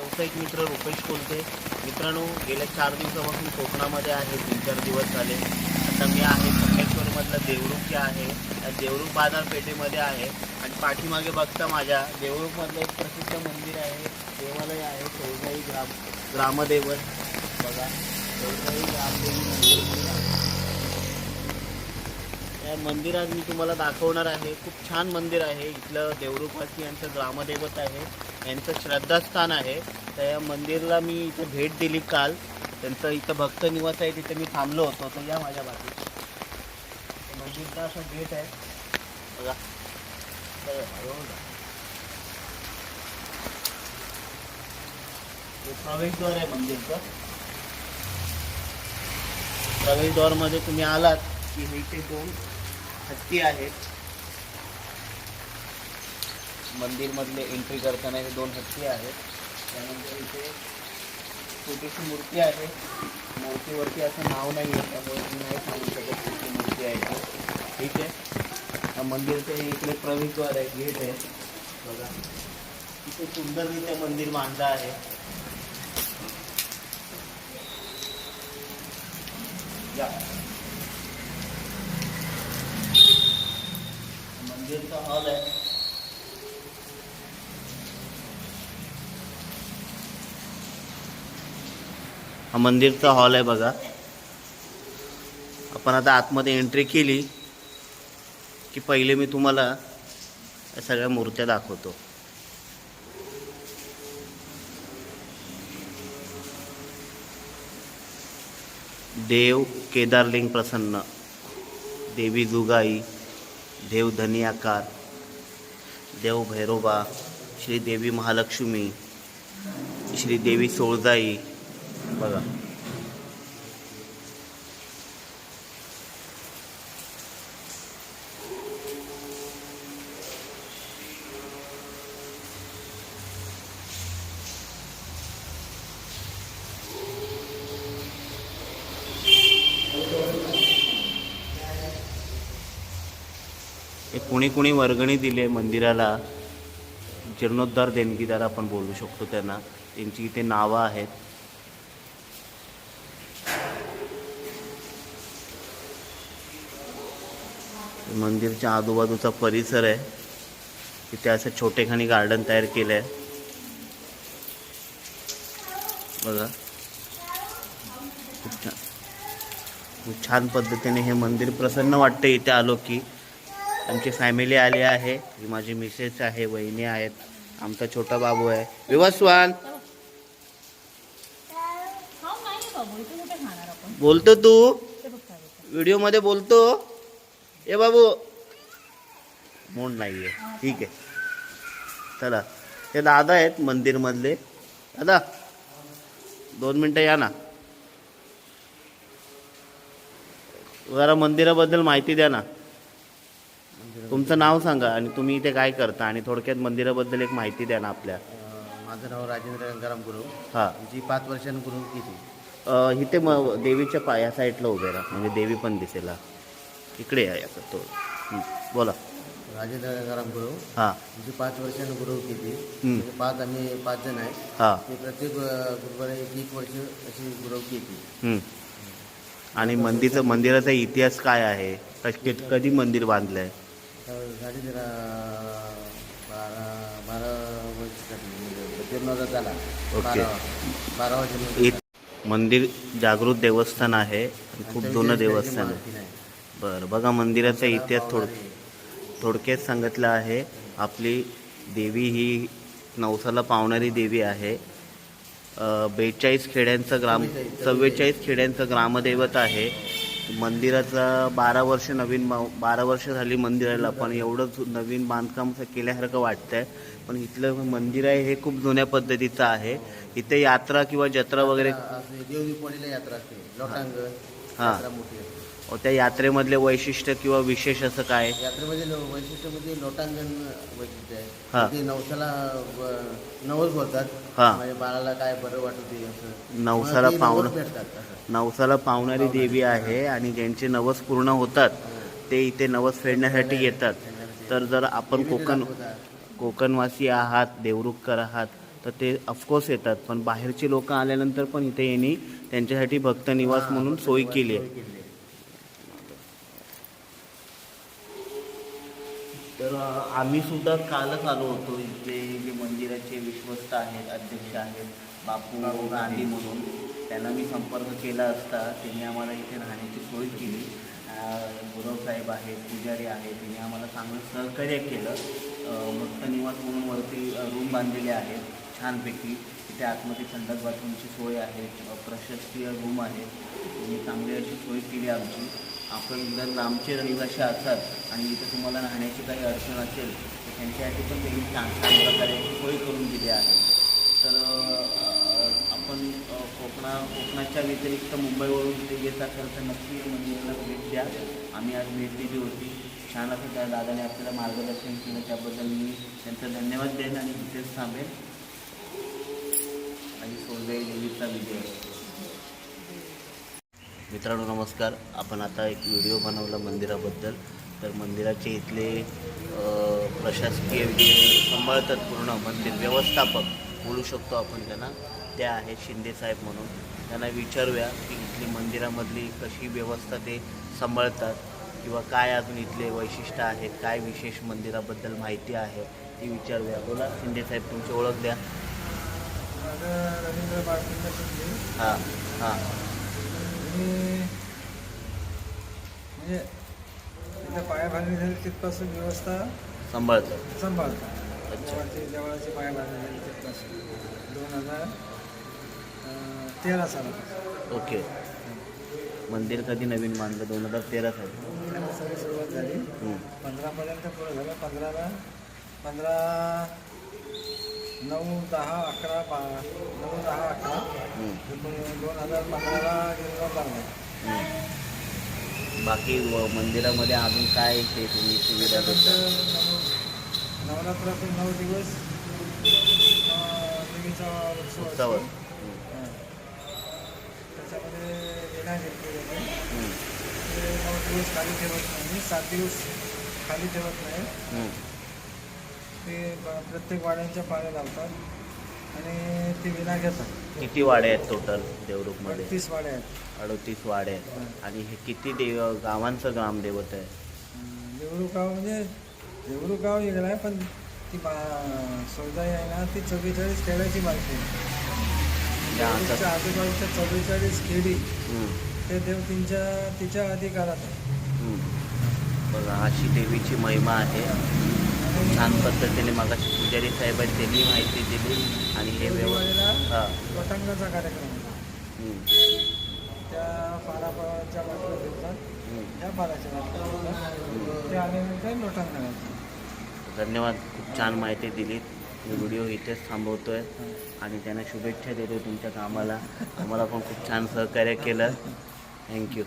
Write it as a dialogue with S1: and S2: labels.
S1: व्यावसायिक मित्र रुपेश कोलते. मित्रांनो गेल्या चार दिवसापासून कोकणामध्ये आहे. तीन चार दिवस झाले. आता मी आहे संकेश्वरमधलं देवरूप जे आहे. त्या देवरूप बाजारपेठेमध्ये आहे. आणि पाठीमागे बघता माझ्या देवरूपमधलं एक प्रसिद्ध मंदिर आहे. देवालय आहे. चौदाई ग्राम ग्रामदेवत बघा चौदाई ग्रामदेवी मंदिर या मंदिरात मी तुम्हाला दाखवणार आहे. खूप छान मंदिर आहे. इथलं देवरूपाची यांचं ग्रामदैवत आहे. यांचं श्रद्धास्थान आहे. तर या मंदिरला मी इथे भेट दिली काल. त्यांचं इथं भक्त निवास आहे तिथे मी थांबलो होतो. तर या माझ्या बाजूला. मंदिरचा असं गेट आहे. बघा. प्रवेशद्वार आहे मंदिरचं. प्रवेशद्वारमध्ये तुम्ही आलात की हे इथे दोन हत्ती आहेत. मंदिरमधले एंट्री करताना हे दोन हत्ती आहेत. त्यानंतर इथे छोटीशी मूर्ती आहे. मूर्तीवरती असं नाव नाही आहे त्यामुळे मी नाही सांगू शकत कुठली मूर्ती आहे ठीक आहे. मंदिरचे मंदिरचं इकडे प्रवेशद्वार आहे गेट आहे. बघा. इथे सुंदररीत्या मंदिर मांडलं आहे. या. मंदिरचा हॉल आहे. हा मंदिरचा हॉल आहे बघा. आपण आता आतमध्ये एंट्री केली की पहिले मी तुम्हाला या सगळ्या मूर्त्या दाखवतो. देव केदारलिंग प्रसन्न देवी जुगाई देव धनियाकार आकार देव भैरोबा श्री देवी महालक्ष्मी श्री देवी सोळजाई बघा. हे कुणी कुणी वर्गणी दिले मंदिराला. जीर्णोद्धार देणगीदार आपण बोलू शकतो त्यांना. त्यांची इथे नावं आहेत. मंदिरच्या आजूबाजूचा परिसर आहे. तिथे असं छोटेखानी गार्डन तयार केलं आहे. बघा. खूप छान खूप छान पद्धतीने हे मंदिर प्रसन्न वाटते इथे आलो की. आमची फॅमिली आली आहे. ही माझी मिसेस आहे वहिनी आहेत. आमचा छोटा बाबू आहे. विवस्वान बोलतो तू. व्हिडिओमध्ये बोलतो. ए बाबू. मूड नाही आहे ठीक आहे. चला. ते दादा आहेत मंदिरमधले. दादा दोन मिनटं या ना. जरा मंदिराबद्दल माहिती द्या ना. तुमचं नाव सांगा आणि तुम्ही इथे काय करता आणि थोडक्यात मंदिराबद्दल एक माहिती द्या ना आपल्या.
S2: माझं नाव राजेंद्र गंगाराम गुरु.
S1: हां.
S2: जी पाच वर्षांनी गुरु किती
S1: अ, इथे मग देवीच्या पाया साईडला उभे राहा. म्हणजे देवी पण दिसेल. हा. इकडे आहे आता तो. हं, बोला.
S2: राजेंद्र गंगाराम गुरु.
S1: हां.
S2: जी पाच वर्षांनी गुरु
S1: हम्म.
S2: म्हणजे पाच आम्ही पाच जण आहे.
S1: हां.
S2: ते प्रत्येक अं, गुरुवारी एक एक वर्ष अशी गुरु
S1: हं. आणि मंदिरचं मंदिराचा इतिहास काय आहे? कधी कधी मंदिर बांधलंय?
S2: झाली जरा बारा बारा वर्ष झाली. म्हणजे जीर्णोद्धार झाला. बारा
S1: इत मंदिर जागृत देवस्थान आहे आणि खूप जुनं देवस्थान आहे. बरं बघा मंदिराचा इतिहास थोड थोडक्यात सांगितलं आहे. आपली देवी ही नवसाला पावणारी देवी आहे. बेचाळीस खेड्यांचं ग्राम चव्वेचाळीस खेड्यांचं ग्रामदैवत आहे. मंदिराचा बारा वर्ष नवीन बारा वर्ष झाली मंदिराला पण एवढं जु- नवीन बांधकाम केल्यासारखं वाटतंय. पण इथलं मंदिर आहे हे खूप जुन्या पद्धतीचं आहे. इथे यात्रा किंवा जत्रा वगैरे
S2: यात्रा असते
S1: हां. त्या यात्रेमधले वैशिष्ट्य किंवा विशेष असं काय?
S2: यात्रेमध्ये लो- वैशिष्ट्य म्हणजे लोटांगण वैशिष्ट्य
S1: हा.
S2: आहे ते नवसाला नवस बोलतात
S1: हा.
S2: म्हणजे बाळाला काय बरं वाटू दे असं.
S1: नवसाला
S2: मग ते
S1: पावणं-
S2: नवस भेटतात असं
S1: नवसाला पावणारी देवी आहे आणि ज्यांचे नवस पूर्ण होतात ते इथे नवस फेडण्यासाठी येतात. तर जर आपण कोकण. कोकणवासी आहात देवरुखकर आहात तर ते ऑफकोर्स येतात. पण बाहेरची लोक आल्यानंतर पण इथे येणे त्यांच्यासाठी भक्त निवास म्हणून सोय केली आहे
S2: केली आहे.
S1: तर अ, आम्ही सुद्धा कालच आलो होतो इथे. जे मंदिराचे विश्वस्त आहेत अध्यक्ष आहेत बापू गांधी म्हणून. त्यांना मी संपर्क केला असता. त्यांनी आम्हाला इथे राहण्याची सोय केली. अ, गुरव साहेब आहेत पुजारी आहेत. त्यांनी आम्हाला चांगलं सहकार्य केलं. भक्त निवास म्हणून वरती रूम बांधलेले आहेत. छानपैकी. तिथे आतमध्ये संडास बाथरूमची सोय आहे. प्रशस्तीय रूम आहे. त्यांनी चांगली अशी सोय केली आमची. आपण जर लांबचे रहिवाशी असाल आणि इथं तुम्हाला राहण्याची काही अडचण असेल तर त्यांच्यासाठी पण त्यांनी छान छान प्रकारे सोय करून दिली आहे. तर आपण कोकणा कोकणाच्या व्यतिरिक्त मुंबईवरून ते येत असाल तर नक्की मंदिराला भेट द्या. आम्ही आज भेट दिली होती. छान असं त्या दादाने आपल्याला मार्गदर्शन केलं त्याबद्दल मी त्यांचा धन्यवाद देईन आणि इथेच थांबेन. आणि सोलवे देवीचा विजय. मित्रांनो नमस्कार. आपण आता एक व्हिडिओ बनवला मंदिराबद्दल. तर मंदिराचे इथले प्रशासकीय जे सांभाळतात पूर्ण मंदिर व्यवस्थापक बोलू शकतो आपण त्यांना. ते आहेत शिंदेसाहेब म्हणून. त्यांना विचारूया की इथली मंदिरामधली कशी व्यवस्था ते सांभाळतात किंवा काय अजून इथले वैशिष्ट्य आहेत काय विशेष मंदिराबद्दल माहिती आहे ती विचारूया. बोला शिंदेसाहेब तुमची ओळख द्या. हां हां.
S3: मी म्हणजे तिथं पायाभारणी झाली तिथपासून व्यवस्था
S1: सांभाळतात
S3: सांभाळतो.
S1: अच्छा.
S3: जवळची जवळची पायाभारणी झाली तिथपासून. दोन हजार तेरा सालापासून
S1: ओके. मंदिर कधी नवीन बांधलं? दोन हजार तेरा साली.
S3: सगळी सुरुवात झाली. पंधरापर्यंत पुढं झालं. पंधराला पंधरा नऊ दहा अकरा बा नऊ दहा अकरा. दोन हजार पंधराला
S1: हं. बाकी व मंदिरामध्ये अजून काय ते तुम्ही सुविधा देता
S3: त्यानंतर नऊ- दिवस अं, देवीचा उत्सव
S1: उत्सव
S3: असतो. हां. त्याच्यामध्ये विनायक घेतले जाते
S1: हं.
S3: ते नऊ दिवस खाली ठेवत नाही सात दिवस खाली ठेवत नाही
S1: हं.
S3: ते प्रत्येक वाड्यांच्या पाण्या लावतात आणि ते विना घेतात.
S1: किती वाडे आहेत टोटल देवरुखमध्ये
S3: तीस वाड्या आहेत.
S1: अडतीस वाडे आहेत. आणि हे किती देव गावांचं ग्रामदेवत आहे?
S3: अं, देवरू गाव म्हणजे देवरू गाव वेगळं आहे पण ती बा सौदाई आहे ना ती चव्वेचाळीस खेड्याची माहिती आहे.
S1: त्या आता
S3: देवरूखच्या आजूबाजूच्या चव्वेचाळीस खेडी. ते देव तिच्या तिच्या अधिकारात आहे.
S1: बघा अशी देवीची महिमा आहे. छान पद्धतीने मागाशी पुजारी साहेब आहेत त्यांनी माहिती दिली आणि हे हां.
S3: लोटांगाचा कार्यक्रम होता. त्या पारापाच्या बाजूला ठेवतात. त्या पाराच्या बाजूला ठेवतात ते आल्यानंतर लोटांग घालायचं
S1: धन्यवाद खूप छान माहिती दिलीत मी व्हिडिओ इथेच थांबवतोय आणि त्यांना शुभेच्छा देतो तुमच्या कामाला. आम्हाला पण खूप छान सहकार्य केलं. थँक्यू